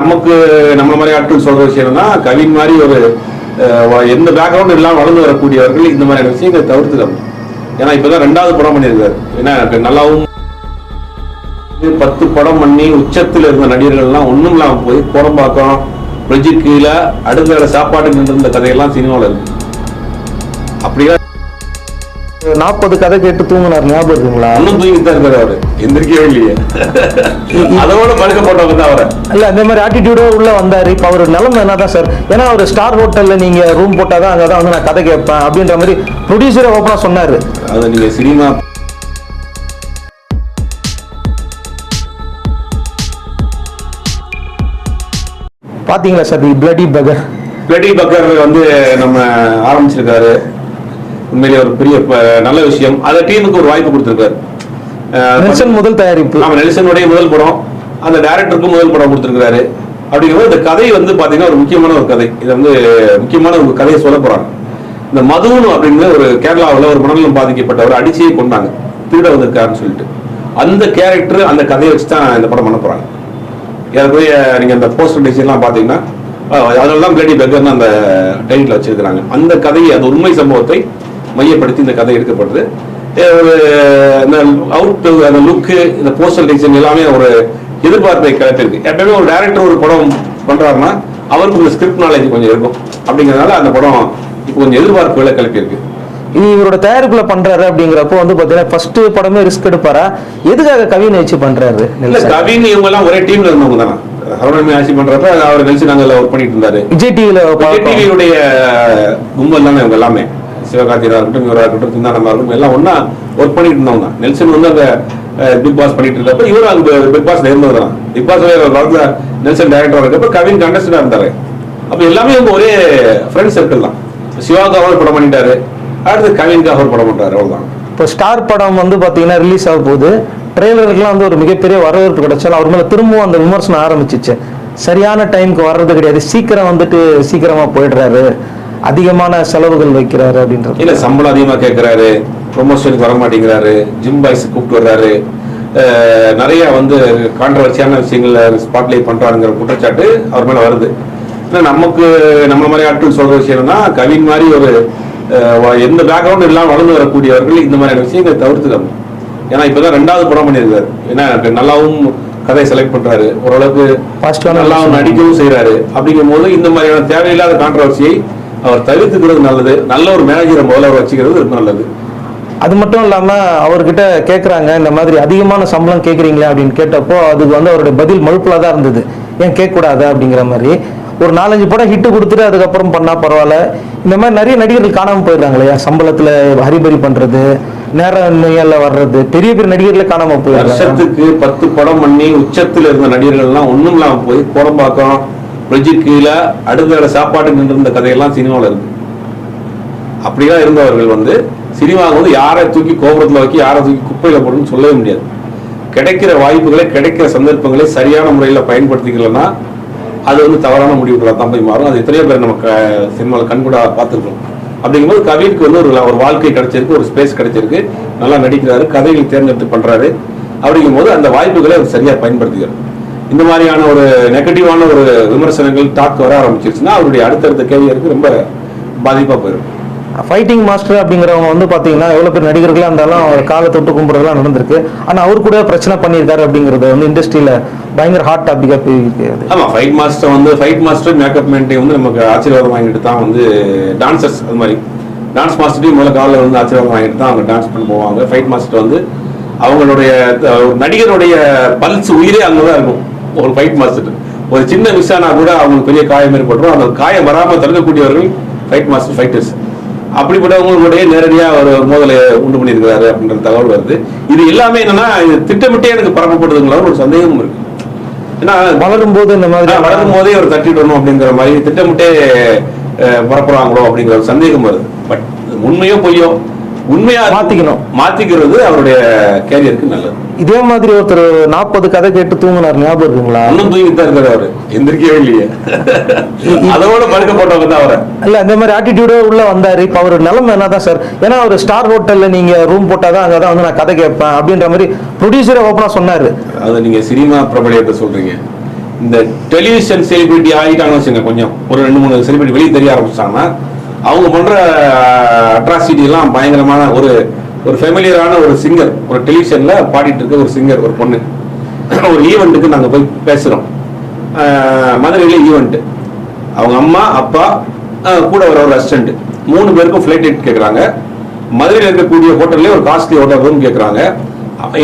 நமக்கு நம்ம மாதிரி ஆட்கள் சொல்ற விஷயம் என்னன்னா கவின் மாதிரி ஒரு எந்த பேக்ரவுண்ட் இல்லாமல் வளர்ந்து வரக்கூடியவர்கள் இந்த மாதிரியான விஷயங்களை தவிர்த்துக்கணும். ஏன்னா இப்பதான் ரெண்டாவது படம் பண்ணியிருக்காரு. ஏன்னா நல்லாவும் பத்து படம் பண்ணி உச்சத்தில் இருந்த நடிகர்கள்லாம் ஒன்றும் இல்லாமல் போய் கோடம்பாக்கம் பிரிட்ஜு கீழே அடுத்த சாப்பாடு நின்று இருந்த கதையெல்லாம் சினிமாவில் இருக்கு. அப்படியே நாற்பது கதை கேட்டு தூங்குனார் ஞாபகம் இருக்குங்களா? இன்னும் தூங்கிட்டு தான் இருக்காரு அவரு. எந்திரிக்கவே இல்லையே. அதோட படுக்க போட்டவங்க தான் அவரை. இல்ல இந்த மாதிரி ஆட்டிடியூடோ உள்ள வந்தாரு. இப்ப அவர் நிலைமை என்னதான் சார் ஏன்னா ஒரு ஸ்டார் ஹோட்டல்ல நீங்க ரூம் போட்டாதான் அங்கதான் வந்து நான் கதை கேட்பேன் அப்படின்ற மாதிரி ப்ரொடியூசரே ஓப்பனா சொன்னாரு. அதை நீங்க சினிமா பாத்தீங்களா sir the bloody beggar bloody beggar வந்து நம்ம ஆரம்பிச்சிருக்காரு. உண்மையிலே ஒரு பெரிய நல்ல விஷயம். அந்த டீமுக்கு ஒரு வாய்ப்பு கொடுத்துருக்காரு. முதல் தயாரிப்பு. நம்ம நெல்சனுடைய முதல் படம் அந்த டைரக்டருக்கும் முதல் படம் கொடுத்துருக்காரு அப்படிங்கும்போது இந்த கதை வந்து பாத்தீங்கன்னா ஒரு முக்கியமான ஒரு கதை. இது வந்து முக்கியமான ஒரு கதையை சொல்ல போறாங்க. இந்த மதுன்னு அப்படிங்கிற ஒரு கேரளாவில் ஒரு மனநலம் பாதிக்கப்பட்டவர் அடிச்சே கொண்டாங்க. திருட வந்திருக்காருன்னு சொல்லிட்டு. அந்த கேரக்டர் அந்த கதையை வச்சு தான் இந்த படம் பண்ண போறாங்க. ஏற்கனவே நீங்க அந்த போஸ்டர் டிசைன்லாம் பாத்தீங்கன்னா அதனால தான் பிளேடி பெக்கர்னு அந்த டைட்டில் வச்சிருக்கிறாங்க. அந்த கதையை அந்த உண்மை சம்பவத்தை மையப்படுத்தி இந்த கதை எடுக்கப்படுது. ஒரு இந்த அவுட் அந்த லுக்கு இந்த போஸ்டர் டிசைன் எல்லாமே ஒரு எதிர்பார்ப்பை கிளப்பிருக்கு எப்பவுமே ஒரு டைரக்டர் ஒரு படம் பண்றாருன்னா அவருக்கு இந்த ஸ்கிரிப்ட் நாலேஜ் கொஞ்சம் இருக்கும். அப்படிங்கறதுனால அந்த படம் இப்போ கொஞ்சம் எதிர்பார்ப்புகளை கிளப்பியிருக்கு. இது இவரோட தயாரிப்புல பண்றாரு அப்படிங்கிறப்போ வந்து பாத்தீங்கன்னா ஃபர்ஸ்ட் படமே ரிஸ்க் எடுப்பாரா? எதுக்காக கவினை வச்சு பண்றாரு? இல்ல கவின் இவங்க எல்லாம் ஒரே டீம்ல இருந்தவங்க தானே. ஹரோனமி ஆட்சி பண்றப்ப அவர் நெல்சன் அங்கே ஒர்க் பண்ணிட்டு இருந்தாரு. விஜய் டிவில டிவியுடைய கும்பல் தானே இவங்க எல்லாமே. சிவகார்த்திகா இருக்கட்டும் இவராக இருக்கட்டும் சிந்தானமா இருக்கட்டும் எல்லாம் ஒன்றா ஒர்க் பண்ணிட்டு இருந்தவங்க நெல்சன் வந்து அந்த பிக் பாஸ் பண்ணிட்டு இருந்தப்ப இவரும் அந்த பிக் பாஸ் இருந்தவர் தான். பிக் பாஸ் காலத்தில் நெல்சன் டைரக்டர் இருக்கப்ப கவின் கண்டஸ்டா இருந்தாரு. அப்ப எல்லாமே இவங்க ஒரே ஃப்ரெண்ட் சர்க்கிள் தான். சிவாக்காக படம் பண்ணிட்டாரு. அடுத்து கவின்காக ஒரு படம் பண்ணுறாரு அவ்வளோதான் இப்போ ஸ்டார் படம் வந்து பாத்தீங்கன்னா ரிலீஸ் ஆக போகுது. ட்ரெய்லருக்குலாம் வந்து ஒரு மிகப்பெரிய வரவேற்பு கிடைச்சாலும் அவர் மேலே திரும்பவும் அந்த விமர்சனம் ஆரம்பிச்சிச்சு. சரியான டைம்க்கு வர்றது கிடையாது. சீக்கிரம் வந்துட்டு சீக்கிரமா போயிடுறாரு. அதிகமான செலவுகள் வைக்கிறாரு அப்படின்றது. இல்ல சம்பளம் அதிகமா கேட்கறாரு ப்ரொமோஷனுக்கு வர மாட்டேங்கிறாரு ஜிம் பாய்ஸ் கூப்பிட்டு வர்றாரு. நிறைய வந்து கான்ட்ரவர்சியான விஷயங்களை ஸ்பாட்லைட் பண்றாருங்கிற குற்றச்சாட்டு அவர் மேல வருது. ஆனா நமக்கு நம்ம மாதிரி ஆட்கள் சொல்ற விஷயம் என்னன்னா கவின் மாதிரி ஒரு எந்த பேக்ரவுண்ட் இல்லாம வளர்ந்து வரக்கூடியவர்கள் இந்த மாதிரியான விஷயங்களை தவிர்த்துக்கணும். ஏன்னா இப்பதான் ரெண்டாவது படம் பண்ணியிருக்காரு. ஏன்னா நல்லாவும் கதையை செலக்ட் பண்றாரு. ஓரளவுக்கு விஷயம். நடிக்கவும் செய்யறாரு அப்படிங்கும் போது இந்த மாதிரியான தேவையில்லாத கான்ட்ரவர்சியை அவர் தவிர்த்துக்கிறது நல்லது. நல்ல ஒரு மேனேஜரை முதல்ல அவர் வச்சுக்கிறது ரொம்ப நல்லது. அது மட்டும் இல்லாம அவர்கிட்ட கேக்குறாங்க இந்த மாதிரி அதிகமான சம்பளம் கேக்குறீங்களே அப்படின்னு கேட்டப்போ அதுக்கு வந்து அவருடைய பதில் மழுப்புல தான் இருந்தது. ஏன் கேட்க கூடாது அப்படிங்கிற மாதிரி. ஒரு நாலஞ்சு படம் ஹிட் கொடுத்துட்டு அதுக்கப்புறம் பண்ணா பரவாயில்ல. இந்த மாதிரி நிறைய நடிகர்கள் காணாம போயிடுறாங்க இல்லையா? சம்பளத்துல ஹரிபரி பண்றது நேர நோயால வர்றது பெரிய பெரிய நடிகர்களே காணாம போயிடுறாங்க. வருஷத்துக்கு பத்து படம் பண்ணி உச்சத்தில் இருந்த நடிகர்கள்லாம் ஒண்ணும் இல்லாம போய் கோடம்பாக்கம் பிரிட்ஜு கீழே அடுத்த சாப்பாடு நின்று இருந்த கதையெல்லாம் சினிமாவில் இருக்கு. அப்படிலாம் இருந்தவர்கள் வந்து சினிமாவுக்கு வந்து யாரை தூக்கி கோபுரத்தில் வைக்கி யாரை தூக்கி குப்பையில் போடணும்னு சொல்லவே முடியாது. கிடைக்கிற வாய்ப்புகளை கிடைக்கிற சந்தர்ப்பங்களை சரியான முறையில் பயன்படுத்திக்கலன்னா அது வந்து தவறான முடிவுகளாக தான் போய் மாறும். அது எத்தனையோ பேர் நம்ம க- சினிமாவில் கண்கூடா பார்த்துருக்கோம். அப்படிங்கும்போது கவினுக்கு வந்து ஒரு ஒரு வாழ்க்கை கிடைச்சிருக்கு ஒரு ஸ்பேஸ் கிடைச்சிருக்கு. நல்லா நடிக்கிறாரு கதைகள் தேர்ந்தெடுத்து பண்ணுறாரு அப்படிங்கும்போது அந்த வாய்ப்புகளை அவர் சரியாக பயன்படுத்திக்கிறார். இந்த மாதிரியான ஒரு நெகட்டிவான ஒரு விமர்சனங்கள் டாக் வர ஆரம்பிச்சிருச்சுன்னா அவருடைய அடுத்தடுத்த கேரியருக்கு ரொம்ப பாதிப்பா போயிடும் ஃபைட்டிங் மாஸ்டர் அப்படிங்கிறவங்க வந்து பாத்தீங்கன்னா எவ்வளவு பேர் நடிகர்களா இருந்தாலும் அவர் காலை தொட்டு கும்பிடுறதுலாம் நடந்திருக்கு. ஆனா அவர் கூட பிரச்சனை பண்ணியிருக்காரு அப்படிங்கறது வந்து இண்டஸ்ட்ரியில பயங்கர ஹாட் டாபிக்கா போயிருக்கு அது ஆமா ஃபைட் மாஸ்டர் வந்து ஃபைட் மாஸ்டர் மேக்கப் மேன்ட்டே வந்து நமக்கு ஆசீர்வாதம் வாங்கிட்டு தான் வந்து டான்சர்ஸ் அது மாதிரி. டான்ஸ் மாஸ்டர்டையும் முதல்ல காலில் வந்து ஆசீர்வாதம் வாங்கிட்டு தான் அவங்க டான்ஸ் பண்ண போவாங்க. ஃபைட் மாஸ்டர் வந்து அவங்களுடைய நடிகருடைய பல்ஸ் உயிரே அங்கே தான் இருக்கும். ஒரு ஃபைட் மாஸ்டர் ஒரு சின்ன மிஸ் ஆனா கூட அவங்களுக்கு பெரிய காயம் ஏற்பட்டுரும். அந்த காயம் வராமல் தடுக்கக்கூடியவர்கள் ஃபைட் மாஸ்டர் ஃபைட்டர்ஸ் அப்படிப்பட்டவங்களுடைய நேரடியா ஒரு மோதலை உண்டு பண்ணியிருக்கிறாரு அப்படின்ற தகவல் வருது. இது எல்லாமே என்னன்னா இது திட்டமிட்டே எனக்கு பரப்பப்படுதுங்களா ஒரு சந்தேகமும் இருக்கு. ஏன்னா வளரும் போது இந்த மாதிரி வளரும் போதே ஒரு தட்டிடணும் அப்படிங்கிற மாதிரி திட்டமிட்டே பரப்புறாங்களோ அப்படிங்கிற ஒரு சந்தேகம் வருது. பட் உண்மையோ பொய்யோ உண்மையா மாத்திக்கணும். மாத்திக்கிறது அவருடைய கேரியருக்கு நல்லது. இதே மாதிரி ஒருத்தர் நாற்பது கதை கேட்டு தூங்குனார் ஞாபகம் இருக்குங்களா? இன்னும் தூங்கிட்டு தான் இருக்காரு அவரு. எந்திரிக்கவே இல்லையே. அதோட படுக்க போட்டவங்க தான் அவரை. இல்ல இந்த மாதிரி ஆட்டிடியூடோ உள்ள வந்தாரு. இப்ப அவர் நிலைமை என்னதான் சார் ஏன்னா அவர் ஸ்டார் ஹோட்டல்ல நீங்க ரூம் போட்டாதான் அங்கதான் வந்து நான் கதை கேட்பேன் அப்படின்ற மாதிரி ப்ரொடியூசரே ஓப்பனா சொன்னாரு. அதை நீங்க சினிமா பிரபலியத்தை சொல்றீங்க. இந்த டெலிவிஷன் செலிபிரிட்டி ஆகிட்டாங்கன்னு வச்சுங்க கொஞ்சம். ஒரு ரெண்டு மூணு செலிபிரிட்டி வெளியே தெரிய ஆரம்பிச்சாங்கன்னா அவங்க பண்ற அட்ராசிட்டி எல்லாம் பயங்கரமான ஒரு ஒரு ஃபெமிலியரான ஒரு சிங்கர் ஒரு டெலிவிஷனில் பாடிட்டு இருக்க ஒரு சிங்கர் ஒரு பொண்ணு. ஒரு ஈவெண்ட்டுக்கு நாங்கள் போய் பேசுகிறோம் மதுரையில் ஈவெண்ட்டு அவங்க அம்மா அப்பா கூட வர ஒரு அசிஸ்டண்ட் மூணு பேருக்கும் ஃப்ளைட் டிக்கெட் கேட்குறாங்க மதுரையில் இருக்கக்கூடிய ஹோட்டல்லே ஒரு காஸ்ட்லி ஹோட்டல் ரூம் கேட்குறாங்க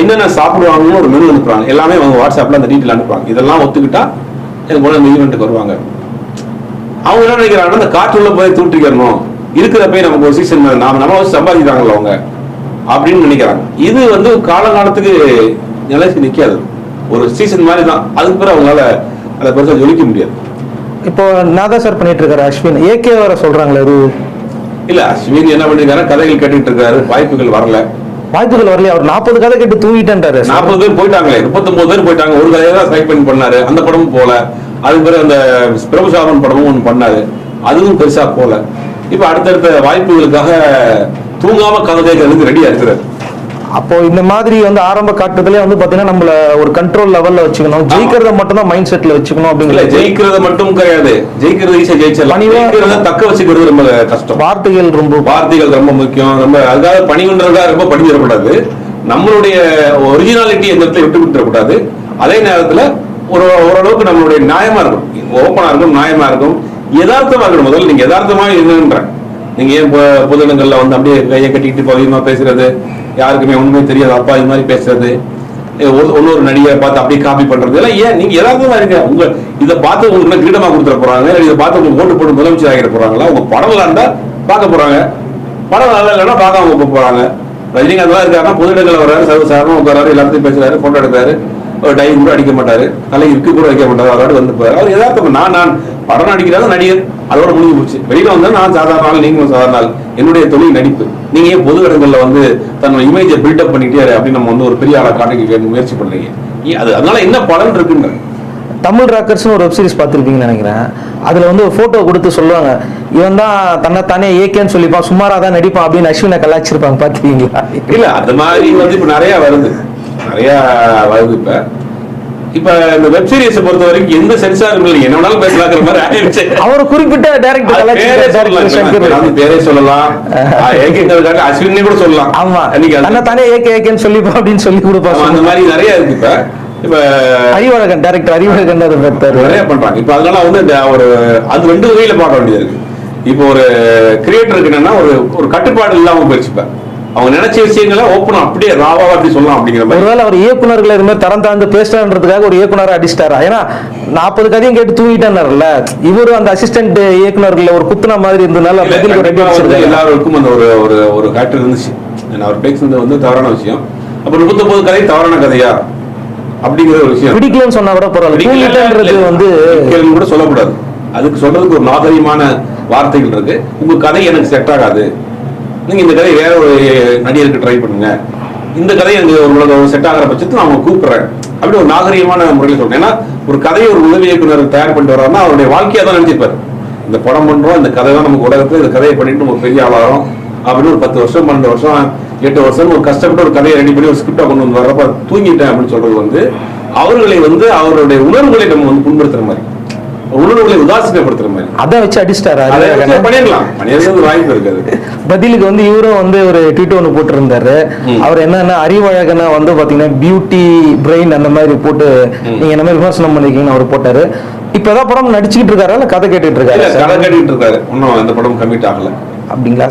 என்னென்ன சாப்பிடுவாங்கன்னு ஒரு மெனு அனுப்புறாங்க. எல்லாமே அவங்க வாட்ஸ்அப்பில் அந்த டீட்டெயில் அனுப்புறாங்க. இதெல்லாம் ஒத்துக்கிட்டா எனக்கு கூட அந்த ஈவெண்ட்டுக்கு வருவாங்க. அவங்க என்ன நினைக்கிறாங்கன்னா அந்த காற்றுள்ள போய் தூட்டிக்கிறணும் இருக்கிறப்ப நமக்கு ஒரு சீசன் நாம நம்ம வச்சு சம்பாதிக்கிறாங்கல்ல அவங்க. அப்படின்னு நினைக்கிறாங்க. இது வந்து காலகாலத்துக்கு நிலைச்சு நிக்காது. ஒரு சீசன் மாதிரி தான் அதுக்கு பிறகு அவங்களால அதை பெருசாக ஜொலிக்க முடியாது. இப்போ நான் தான் சார் பண்ணிட்டு இருக்காரு அஸ்வின். ஏகே வர சொல்றாங்களே அது? இல்ல அஸ்வின் என்ன பண்ணிருக்காரு கதைகள் கேட்டுட்டு இருக்காரு. வாய்ப்புகள் வரல. வாய்ப்புகள் வரலையா? அவர் நாற்பது கதை கேட்டு தூங்கிட்டேன்றாரு நாற்பது பேர் போயிட்டாங்களே. முப்பத்தொன்பது பேர் போயிட்டாங்க. ஒரு கதையை தான் செலக்ட் பண்ணி பண்ணாரு. அந்த படமும் போல. அதுக்கு பிறகு அந்த பிரபுசாமன் படமும் ஒன்று பண்ணாரு. அதுவும் பெருசா போல. இப்ப அடுத்தடுத்த வாய்ப்புகளுக்காக தூங்காம கதை கேட்கறதுக்கு ரெடியா இருக்கிறாரு அப்போ இந்த மாதிரி வந்து ஆரம்ப காட்டுறதுலயே வந்து பாத்தீங்கன்னா நம்மள ஒரு கண்ட்ரோல் லெவல்ல வச்சுக்கணும். ஜெயிக்கிறத மட்டும் தான் மைண்ட் செட்ல வச்சுக்கணும் இல்ல அப்படிங்கிறது ஜெயிக்கிறது மட்டும் கிடையாது. ஜெயிக்கிறது ஈஸியா ஜெயிச்சிடலாம். ஜெயிக்கிறத தக்க வச்சுக்கிறது ரொம்ப கஷ்டம். வார்த்தைகள் ரொம்ப வார்த்தைகள் ரொம்ப முக்கியம். ரொம்ப அதுக்காக பணிவுன்றதுக்காக ரொம்ப பணி தரக்கூடாது நம்மளுடைய ஒரிஜினாலிட்டி எந்த இடத்துல விட்டு கொடுத்துடக்கூடாது அதே நேரத்துல ஒரு ஓரளவுக்கு நம்மளுடைய நியாயமா இருக்கும். ஓப்பனா இருக்கும் நியாயமா இருக்கும். யதார்த்தமா இருக்கணும். முதல்ல நீங்க யதார்த்தமா இருங்கன்றேன். நீங்கள் ஏன் பொ- பொது இடங்களில் வந்து அப்படியே கையை கட்டிக்கிட்டு பவியமா பேசுறது? யாருக்குமே ஒன்றுமே தெரியாது. அப்பா இது மாதிரி பேசுறது. ஒன்னொரு ஒரு- பார்த்து அப்படியே காப்பி பண்றது. எல்லாம் ஏன்? நீங்க யதார்த்தமா இருங்க உங்க இதை பார்த்து உங்களுக்கு கிரீடமா கொடுத்துட போறாங்க. இதை பார்த்து உங்களுக்கு ஓட்டு போட்டு முதலமைச்சர் ஆகிட போறாங்களா? உங்க படம் இருந்தா பார்க்க போறாங்க. படம் நல்லா இல்லைன்னா பார்க்காம போக போறாங்க. ரஜினிகாந்த் தான் இருக்காருன்னா பொது இடங்கள்ல வர்றாரு சர்வசாதாரணமா உட்காராரு எல்லாத்தையும் பேசுறாரு போட்டோ எடுக்கிறாரு. ஒரு டை கூட அடிக்க மாட்டாரு. தலை இருக்கு கூட வைக்க மாட்டாரு. அவரோட வந்து போறாரு. அவர் எதார்த்தம் நான் நான் படம் நடிக்கிறாங்க நடிகர். அதோட முடிஞ்சு போச்சு. வெளியில வந்தா நான் சாதாரண ஆள் நீங்களும் சாதாரண ஆள். என்னுடைய தொழில் நடிப்பு. நீங்க ஏன் பொது இடங்கள்ல வந்து தன்னோட இமேஜை பில்டப் பண்ணிட்டே அப்படின்னு நம்ம வந்து ஒரு பெரிய ஆளை காட்டிக்க முயற்சி பண்றீங்க ஏன் அது அதனால என்ன பலன் இருக்குன்ற தமிழ் ராக்கர்ஸ்னு ஒரு வெப் சீரிஸ் பார்த்துருப்பீங்கன்னு நினைக்கிறேன். அதுல வந்து ஒரு போட்டோ கொடுத்து சொல்லுவாங்க. இவன் தான் தன்னைத்தானே ஏகேன்னு சொல்லிப்பான் சுமாரா தான் நடிப்பான் அப்படின்னு அஸ்வினை கலாச்சிருப்பாங்க பார்த்துருக்கீங்களா? இல்ல அந்த மாதிரி வந்து இப்ப நிறைய வருது. நிறைய வருது இப்ப. இப்ப இந்த வெப் சீரிஸ் பொறுத்த வரைக்கும் எந்த சென்சாரும் இல்லை. என்ன வேணாலும் பேசலாங்கிற மாதிரி ஆயிடுச்சு. அவர் குறிப்பிட்ட டேரக்டர் பேரே சொல்லலாம். ஏகேங்கிறதுக்காக அஸ்வினே கூட சொல்லலாம். ஆமா. அன்னைக்கு அது- தன்னைத்தானே ஏகே ஏகேன்னு சொல்லிப்பா அப்படின்னு சொல்லி ஆமா, அந்த கொடுப்பாங்க மாதிரி நிறைய இருக்கு இப்ப. இப்ப அறிவழகன் டேரக்டர் அறிவழகன் நிறைய பண்றாங்க. இப்ப அதனால வந்து இந்த ஒரு அது ரெண்டு வகையில பார்க்க வேண்டியது இருக்கு. இப்போ ஒரு கிரியேட்டருக்கு என்னன்னா ஒரு ஒரு கட்டுப்பாடு இல்லாம போயிடுச்சு இப்ப. அவங்க நினைச்ச விஷயங்களை ஓப்பனா அப்படியே ராவா அப்படி சொல்லலாம் அப்படிங்கிற மாதிரி. ஒருவேளை அவர் இயக்குனர்கள் இது மாதிரி தரம் தாழ்ந்து பேசுறான்றதுக்காக ஒரு இயக்குனரை அடிச்சிட்டாரா ஏன்னா நாற்பது கதையும் கேட்டு தூங்கிட்டாருல. இவரு அந்த அசிஸ்டன்ட் இயக்குனர்கள் ஒரு குத்துன மாதிரி இருந்ததுனால. எல்லாருக்கும் அந்த ஒரு ஒரு ஒரு ஃபேக்டர் இருந்துச்சு. நான் அவர் பேசுனது வந்து தவறான விஷயம். அப்ப முப்பத்தொன்பது கதை தவறான கதையா? அப்படிங்கிற ஒரு விஷயம். பிடிக்கலன்னு சொன்னா கூட பரவாயில்ல. வந்து பிடிக்கலன்னு கூட சொல்லக்கூடாது. அதுக்கு சொல்றதுக்கு ஒரு நாகரிகமான வார்த்தைகள் இருக்கு. உங்க கதை எனக்கு செட் ஆகாது. நீங்கள் இந்த கதையை வேற ஒரு நடிகருக்கு ட்ரை பண்ணுங்க. இந்த கதை எனக்கு ஒரு உலகம் செட் ஆகிற பட்சத்தில் நான் அவங்க கூப்பிட்றேன். அப்படி ஒரு நாகரீகமான முறையில் சொல்றேன். ஏன்னா ஒரு கதையை ஒரு உதவி இயக்குனர் தயார் பண்ணிட்டு வர்றாருன்னா அவருடைய வாழ்க்கையா தான் நினைச்சிருப்பாரு. இந்த படம் பண்ணுறோம் இந்த கதை தான் நமக்கு உலகத்தில் இந்த கதையை பண்ணிட்டு நம்ம பெரிய ஆளாகிறோம் அப்படின்னு ஒரு பத்து வருஷம் பன்னெண்டு வருஷம் எட்டு வருஷம் ஒரு கஷ்டப்பட்டு ஒரு கதையை ரெடி பண்ணி ஒரு ஸ்கிரிப்டாக கொண்டு வந்து வர்றப்ப தூங்கிட்டேன் அப்படின்னு சொல்றது வந்து அவர்களை வந்து அவருடைய உணர்வுகளை நம்ம வந்து புண்படுத்துற மாதிரி. உணர்வுகளை உதாசீனப்படுத்துற மாதிரி. அதை வச்சு அடிச்சிட்டாரு. பண்ணிடலாம். வாய்ப்பு இருக்காது. பதிலுக்கு வந்து இவரும் வந்து ஒரு ட்வீட் ஒன்று போட்டிருந்தாரு. அவர் என்னன்னா அறிவழகனை வந்து பாத்தீங்கன்னா பியூட்டி பிரெயின் அந்த மாதிரி போட்டு நீங்க என்ன மாதிரி விமர்சனம் பண்ணிருக்கீங்கன்னு அவர் போட்டாரு. இப்ப ஏதாவது படம் நடிச்சுக்கிட்டு இருக்காரா? இல்ல கதை கேட்டுட்டு இருக்காரு கதை கட்டிட்டு இருக்காரு. இன்னும் அந்த படம் கமிட் ஆகல. அப்படிங்களா